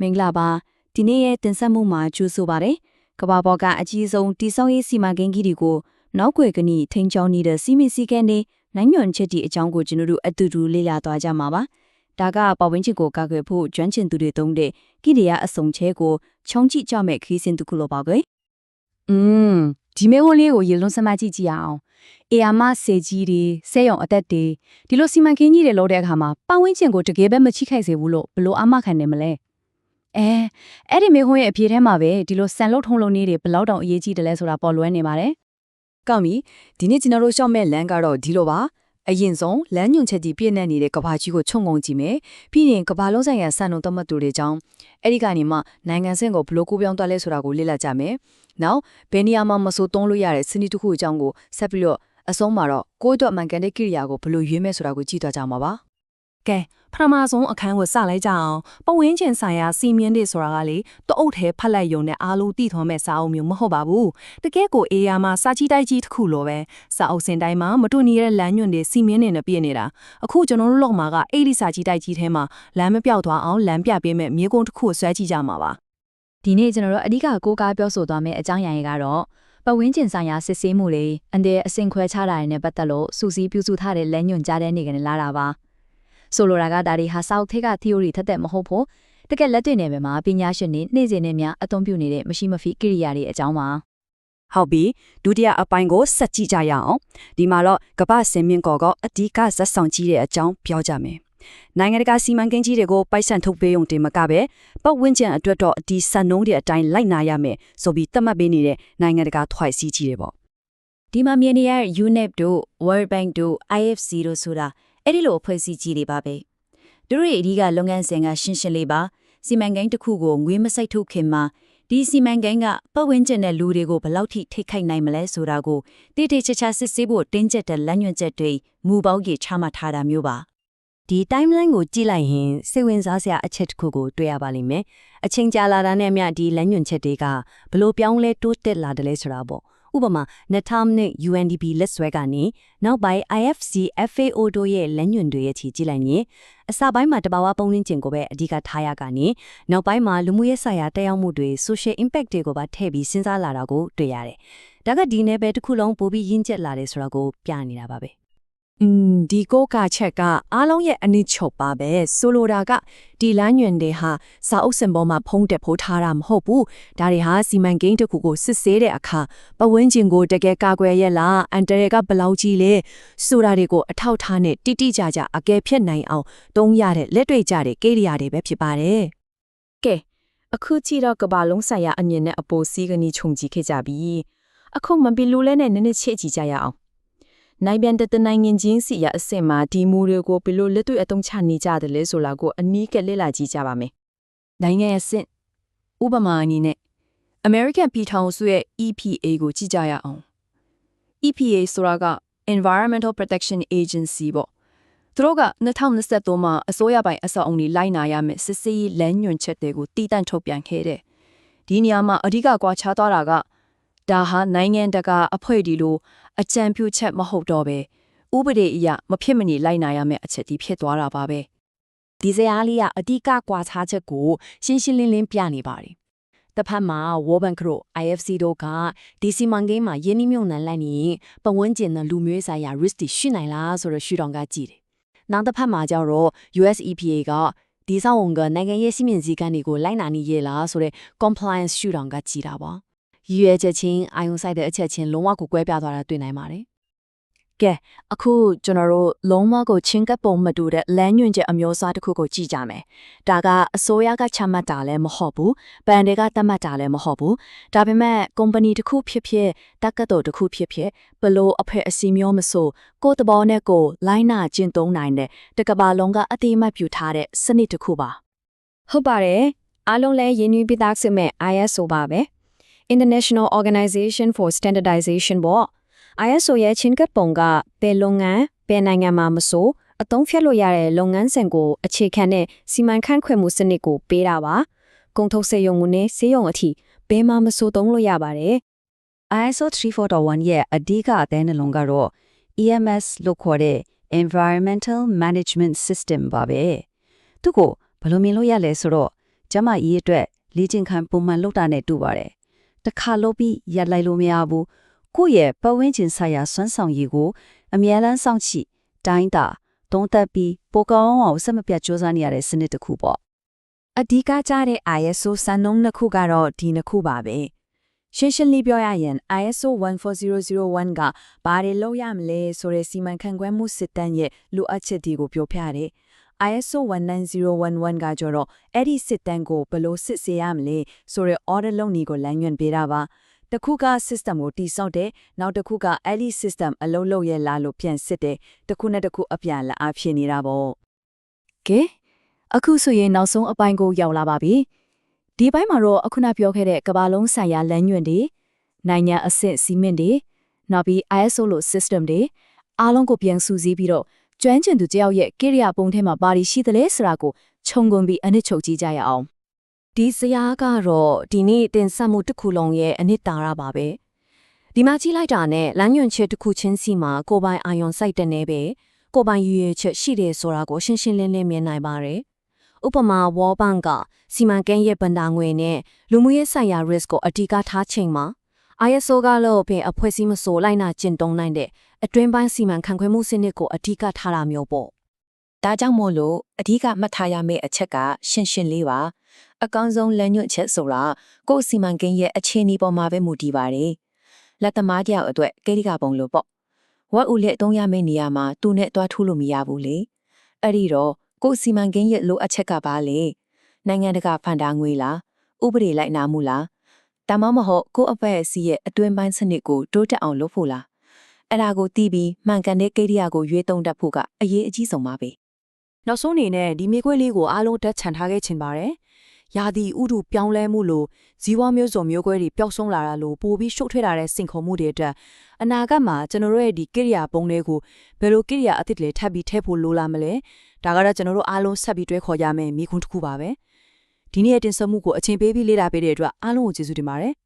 မင်္ဂလာပါဒီနေ့ရဲ့တင်ဆက်မှုမှာကြိုဆိုပါရယ်ကဘာပေါ်ကအကြီးဆုံးတိစောက်ရေးစီမံကိန်းကြီးတွေကိုနောက်ွယ်ကနီထိန်ချောင်းနေတဲ့စီမင်းစည်းကမ်းတွေနိုင်ညွန်ချက်ဒီအကြောင်းကိုကျွန်တော်တို့အတူတူလေ့လာသွားကြမှာပါဒါကပတ်ဝန်းကျင်ကိုကာကွယ်ဖို့ကျွမ်းကျင်သူတွေတုံးတဲ့ကိရိယာအစုံချဲကိုခြုံကြည့်ကြမဲ့ခီးစင်တစ်ခုလိုပါကွယ်อืมဒီမေဝန်လေးကိုရေလုံးစမ်းမကြည့်ကြည့်ရအောင်အေယာမစေကြီးတွေဆဲရုံအသက်တွေဒီလိုစီမံကိန်းကြီးတွေလုပ်တဲ့အခါမှာပတ်ဝန်းကျင်ကိုတကယ်ပဲမချိခိုက်စေဘူးလို့ဘလို့အမခံနေမလဲ အဲအဲ့ဒီမေခွန်းရဲ့အဖြေထဲမှာပဲဒီလိုဆန်လုတ်ထုံလုံးလေးတွေဘလောက်တောင်အရေးကြီးတယ်လဲဆိုတာပေါ်လွဲနေပါတယ်ကောင်းပြီဒီနေ့ကျွန်တော်တို့ရှောက်မဲ့လမ်းကတော့ဒီလိုပါအရင်ဆုံးလမ်းညွန်ချက်ကြီးပြည့်နေနေတဲ့ကဘာကြီးကိုခြုံငုံကြည့်မယ်ပြီးရင်ကဘာလုံးဆိုင်ရာစံနှုန်းသတ်မှတ်သူတွေကြောင်းအဲ့ဒီကနေမှနိုင်ငံစင်ကိုဘလို့ကိုပြောင်းသွားလဲဆိုတာကိုလေ့လာကြမယ်နောက်ဘယ်နေရာမှာမဆိုသုံးလို့ရတဲ့စနစ်တစ်ခုအကြောင်းကိုဆက်ပြီးတော့အဆုံးမှာတော့ကိုယ့်အတွက်မှန်ကန်တဲ့ကိရိယာကိုဘလို့ရွေးမယ်ဆိုတာကိုကြည့်သွားကြမှာပါ ကဲပထမဆုံးအခန်းကိုစလိုက်ကြအောင်ပဝင်းကျင်ဆိုင်ရာစီမင်းတွေဆိုတာကလေတအုပ်ထဲဖတ်လိုက်ယုံနဲ့အားလုံးတည်ထွန်မဲ့စာအုပ်မျိုးမဟုတ်ပါဘူးတကယ်ကိုအေးရမှာစာချီတိုက်ကြီးတစ်ခုလိုပဲစာအုပ်စင်တိုင်းမှာမတူညီတဲ့လမ်းညွန်တွေစီမင်းတွေနဲ့ပြည့်နေတာအခုကျွန်တော်တို့လောက်မှာကအဲ့ဒီစာချီတိုက်ကြီးထဲမှာလမ်းမပြောက်သွားအောင်လမ်းပြပေးမဲ့မြေကုန်းတစ်ခုကိုဆွဲကြည့်ကြမှာပါဒီနေ့ကျွန်တော်တို့အဓိကကိုးကားပြောဆိုသွားမယ့်အကြောင်းအရာတွေကတော့ပတ်ဝန်းကျင်ဆိုင်ရာစစ်ဆေးမှုတွေအန်တဲ့အစင်ခွဲချတာတွေနဲ့ပတ်သက်လို့စူးစီးပြုစုထားတဲ့လက်ညွန်ကြားတဲ့နေကနေလာတာပါ ဆိုလိုတာကဒါတွေဟာစောက်ထိက theory ထက်တဲ့မဟုတ်ဖို့တကယ်လက်တွေ့နယ်ပယ်မှာပညာရှင်တွေနေ့စဉ်နဲ့များအသုံးပြုနေတဲ့မရှိမဖီကိရိယာတွေအကြောင်းပါဟုတ်ပြီဒုတိယအပိုင်းကိုဆက်ကြည့်ကြရအောင်ဒီမှာတော့ကပ္ပစင်မြင့်ကော်ကအဓိကဇက်ဆောင်ကြီးတဲ့အကြောင်းပြောကြမယ်နိုင်ငံတကာစီမံကိန်းကြီးတွေကိုပိုက်ဆံထုတ်ပေးုံတင်မကပဲပတ်ဝန်းကျင်အတွက်တော့ဒီစံနှုန်းတွေအတိုင်းလိုက်နာရမယ်ဆိုပြီးသတ်မှတ်ပေးနေတဲ့နိုင်ငံတကာထွိုက်စီကြီးတွေပေါ့ဒီမှာမြင်နေရတဲ့ UNEP တို့ World Bank တို့ IFC တို့ဆိုတာ အဲ့ဒီလိုအဖွဲ့အစည်းကြီးတွေပါပဲသူတို့ရဲ့အဓိကလုပ်ငန်းစဉ်ကရှင်းရှင်းလေးပါစီမံကိန်းတစ်ခုကိုငွေမစိုက်ထုတ်ခင်မှာဒီစီမံကိန်းကပတ်ဝန်းကျင်တဲ့လူတွေကိုဘယ်လောက်ထိထိခိုက်နိုင်မလဲဆိုတာကိုတိတိကျကျစစ်ဆေးဖို့တင်းကျပ်တဲ့လမ်းညွှန်ချက်တွေမူပေါင်းကြီးချမှတ်ထားတာမျိုးပါဒီ timeline ကိုကြည့်လိုက်ရင်စိတ်ဝင်စားစရာအချက်တစ်ခုကိုတွေ့ရပါလိမ့်မယ်။အချိန်ကြာလာတာနဲ့အမျှဒီလမ်းညွှန်ချက်တွေကဘလို့ပြောင်းလဲတိုးတက်လာတယ်လဲဆိုတာပေါ့။ ဥပမာ Natam နဲ့ UNDP လက်ဆွဲကနေနောက်ပိုင်း IFC FAO တို့ရဲ့လမ်းညွှန်တွေရဲ့ချီကြည့်လိုက်ရင်အစပိုင်းမှာတဘာဝပုံရင်းကျင်ကိုပဲအဓိကထားရကနေနောက်ပိုင်းမှာလူမှုရေးဆိုင်ရာတက်ရောက်မှုတွေ social impact တွေကိုပါထည့်ပြီးစဉ်းစားလာတာကိုတွေ့ရတယ်။ဒါကဒီနယ်ပယ်တစ်ခုလုံးပိုပြီးရင်းကျက်လာတယ်ဆိုတာကိုပြနေတာပါပဲ။ อืมဒီကိုကချက်ကအားလုံးရဲ့အနည်းချုပ်ပါပဲဆိုလိုတာကဒီလမ်းညွန်တွေဟာစာအုပ်စင်ပေါ်မှာဖုံးတက်ဖို့ထားတာမဟုတ်ဘူးဒါတွေဟာစီမံကိန်းတစ်ခုကိုစစ်ဆေးတဲ့အခါပဝန်းကျင်ကိုတကယ်ကာကွယ်ရဲ့လားအန်တရယ်ကဘယ်လောက်ကြီးလဲဆိုတာတွေကိုအထောက်ထားနဲ့တိတိကျကျအကယ်ဖြစ်နိုင်အောင်တုံးရတဲ့လက်တွေ့ကျတဲ့ကိရိယာတွေပဲဖြစ်ပါတယ်ကဲအခုကြည့်တော့ကဘာလုံးဆိုင်ရာအမြင်နဲ့အပေါ်စီးကနီခြုံကြည့်ခဲ့ကြပြီအခုမပီလူလဲနဲ့နည်းနည်းချစ်ကြည့်ကြရအောင် နိုင်ပြန်တဲ့တနိုင်ငံချင်းစီရအစ်စ်မှာဒီမူတွေကိုဘယ်လိုလက်တွေ့အသုံးချနေကြတယ်လဲဆိုတာကိုအနီးကပ်လေ့လာကြည့်ကြပါမယ်နိုင်ငံရဲ့အဆင့်ဥပမာအနေနဲ့ American ပြည်ထောင်စုရဲ့ EPA ကိုကြည့်ကြရအောင် EPA ဆိုတာက Environmental Protection Agency ပေါ့သူတို့က2023မှာအစိုးရပိုင်အဆောက်အုံတွေလိုက်နာရမယ်စစ်စေးရေးလမ်းညွှန်ချက်တွေကိုတည်တံ့ထုတ်ပြန်ခဲ့တဲ့ဒီနေရာမှာအဓိကကွာခြားသွားတာက ဒါဟာနိုင်ငံတကာအဖွဲ့ဒီလိုအကြံပြုချက်မဟုတ်တော့ပဲဥပဒေအရမဖြစ်မနေလိုက်နာရမယ်အချက်ဒီဖြစ်သွားတာပါပဲဒီစရာလေးကအဓိကကွာခြားချက်ကိုရှင်းရှင်းလင်းလင်းပြနေပါတယ်။တစ်ဖက်မှာ World Bank တို့ IFC တို့ကဒီစီမံကိန်းမှာယင်းနှမြုံနှံလိုက်နေပဝန်းကျင်နဲ့လူမျိုးဆိုင်ရာ risk တွေရှိနိုင်လားဆိုတော့ရှုထောင့်ကကြည့်တယ်။နောက်တစ်ဖက်မှာကျတော့ US EPA ကဒီဆောင်ဝန်ကနိုင်ငံရေးစီမံစည်းကမ်းတွေကိုလိုက်နာနေရလားဆိုတော့ compliance ရှုထောင့်ကကြည့်တာပါ။ ရည်ရွယ်ချက်ချင်းအာယုံဆိုင်တဲ့အချက်ချင်းလုံးဝကိုကွဲပြားသွားတာတွေ့နိုင်ပါတယ်။ကဲအခုကျွန်တော်တို့လုံးဝကိုချင်းကပ်ပုံမတူတဲ့လမ်းညွှန်ချက်အမျိုးအစားတစ်ခုကိုကြည့်ကြမယ်။ဒါကအစိုးရကချမှတ်တာလည်းမဟုတ်ဘူး။ဘဏ်တွေကသတ်မှတ်တာလည်းမဟုတ်ဘူး။ဒါပေမဲ့ကုမ္ပဏီတစ်ခုဖြစ်ဖြစ်တက္ကသိုလ်တစ်ခုဖြစ်ဖြစ်ဘလို့အဖက်အစီမျိုးမဆိုကိုယ့်တဘောနဲ့ကိုယ်လိုင်းနာကျင့်သုံးနိုင်တဲ့တကဘာလုံးကအတိအမှတ်ပြုထားတဲ့စနစ်တစ်ခုပါဟုတ်ပါတယ်အားလုံးလည်းရင်းနှီးပြီးသားစစ်မဲ့ ISO ပါပဲ International Organization for Standardization ပေါ့ ISO ရဲ့ချင်းကပ်ပုံကဘယ်လုပ်ငန်းဘယ်နိုင်ငံမှာမဆိုအသုံးဖြတ်လို့ရတဲ့လုပ်ငန်းစဉ်ကိုအခြေခံတဲ့စီမံခန့်ခွဲမှုစနစ်ကိုပေးတာပါကုန်ထုတ်စေရုံမှုနဲ့စေရုံအထိဘယ်မှာမဆိုသုံးလို့ရပါတယ် ISO 3401ရဲ့အဓိကအသေးနှလုံးကတော့ EMS လို့ခေါ်တဲ့ Environmental Management System ပါပဲသူကိုဘယ်လိုမြင်လို့ရလဲဆိုတော့ကျကျမကြီးအတွက်လေ့ကျင့်ခန်းပုံမှန်လုပ်တာနဲ့တူပါတယ် တခါလုပ်ပြီးရက်လိုက်လို့မရဘူးကိုယ့်ရဲ့ပတ်ဝန်းကျင်ဆိုင်ရာစွမ်းဆောင်ရည်ကိုအမြဲတမ်းစောင့်ကြည့်တိုင်းတာသုံးသပ်ပြီးပိုကောင်းအောင်စက်မပြတ်စူးစမ်းနေရတဲ့စနစ်တစ်ခုပေါ့အဓိကကျတဲ့ ISO စံနှုန်းနှစ်ခုကတော့ဒီနှစ်ခုပါပဲရှင်းရှင်းလေးပြောရရင် ISO 14001ကဘာတွေလုပ်ရမလဲဆိုတဲ့စီမံခန့်ခွဲမှုစစ်တမ်းရဲ့လိုအပ်ချက်တွေကိုပြောပြတယ် ISO 19011ကကြတော့အဲ့ဒီစစ်တမ်းကိုဘယ်လိုစစ်ဆေးရမလဲဆိုတဲ့ order လုပ်နည်းကိုလမ်းညွှန်ပေးတာပါတစ်ခုက system ကိုတိစောက်တယ်နောက်တစ်ခုကအဲ့ဒီ system အလုံးလုံးရဲ့လားလို့ပြန်စစ်တယ်တစ်ခုနဲ့တစ်ခုအပြန်လာအဖြစ်နေတာပေါ့ကဲအခုဆိုရင်နောက်ဆုံးအပိုင်းကိုရောက်လာပါပြီဒီပိုင်းမှာတော့အခုနပြောခဲ့တဲ့ကမ္ဘာလုံးဆိုင်ရာလမ်းညွှန်တွေနိုင်ငံအဆင့်စီမင့်တွေနောက်ပြီး ISO လို့ system တွေအားလုံးကိုပြန်စုစည်းပြီးတော့ ကျွမ်းကျင်သူတယောက်ရဲ့ကိရိယာပုံထဲမှာဘာတွေရှိသလဲဆိုတာကိုခြုံငုံပြီးအနစ်ချုပ်ကြည့်ကြရအောင်ဒီစရာကတော့ဒီနေ့တင်ဆက်မှုတစ်ခုလုံးရဲ့အနှစ်သာရပါပဲဒီမှာကြည့်လိုက်တာနဲ့လမ်းညွှန်ချက်တစ်ခုချင်းစီမှာကိုယ်ပိုင်အာရုံစိုက်တဲ့နေပဲကိုယ်ပိုင်ရည်ရွယ်ချက်ရှိတယ်ဆိုတာကိုရှင်းရှင်းလင်းလင်းမြင်နိုင်ပါတယ်ဥပမာ World Bank ကစီမံကိန်းရဲ့ဗန္ဒာငွေနဲ့လူမှုရေးဆိုင်ရာ risk ကိုအဓိကထားချိန်မှာ ISO ကလို့ပင်အဖွဲ့အစည်းမဆိုလိုက်နာကျင့်သုံးနိုင်တဲ့အတွင်းပိုင်းစီမံခန့်ခွဲမှုစနစ်ကိုအဓိကထားတာမျိုးပေါ့ဒါကြောင့်မို့လို့အဓိကမှတ်ထားရမယ့်အချက်ကရှင်းရှင်းလေးပါအကောင်းဆုံးလမ်းညွှန်ချက်ဆိုတာကိုယ့်စီမံကိန်းရဲ့အခြေအနေပေါ်မှာပဲမူတည်ပါတယ်လက်သမားတယောက်အတွက်ကိရိကပုံလို့ပေါ့ဝက်ဦးလက်အသုံးရမယ့်နေရာမှာသူနဲ့တွားထူးလို့မရဘူးလေအဲ့ဒီတော့ကိုယ့်စီမံကိန်းရဲ့လိုအပ်ချက်ကပါလေနိုင်ငံတကာဖန်တာငွေလားဥပဒေလိုက်နာမှုလား ဒါမှမဟုတ်ကိုယ့်အဖက်အစည်းရဲ့အတွင်းပိုင်းစနစ်ကိုတိုးတက်အောင်လုပ်ဖို့လားအဲ့ဒါကိုတီးပြီးမှန်ကန်တဲ့ကိရိယာကိုရွေးသုံးတတ်ဖို့ကအရေးအကြီးဆုံးပါပဲနောက်ဆုံးအနေနဲ့ဒီမြေခွေးလေးကိုအားလုံးတက်ချန်ထားခဲ့ချင်ပါတယ်။ယာဒီဥဒုပြောင်းလဲမှုလို့ဇီဝမျိုးစုံမျိုးကွဲတွေပျောက်ဆုံးလာတာလို့ပိုပြီးရှုပ်ထွေးလာတဲ့စင်ခုံမှုတွေအတွက်အနာဂတ်မှာကျွန်တော်တို့ရဲ့ဒီကိရိယာပုံတွေကိုဘယ်လိုကိရိယာအသစ်တွေထပ်ပြီးထည့်ဖို့လိုလာမလဲ။ဒါကတော့ကျွန်တော်တို့အားလုံးဆက်ပြီးတွဲခေါ်ကြမယ်မိခွန်းတစ်ခုပါပဲ။ ဒီနေ့ရဲ့တင်ဆက်မှုကိုအချိန်ပေးပြီးလေ့လာပေးတဲ့အတွက်အားလုံးကိုကျေးဇူးတင်ပါတယ်။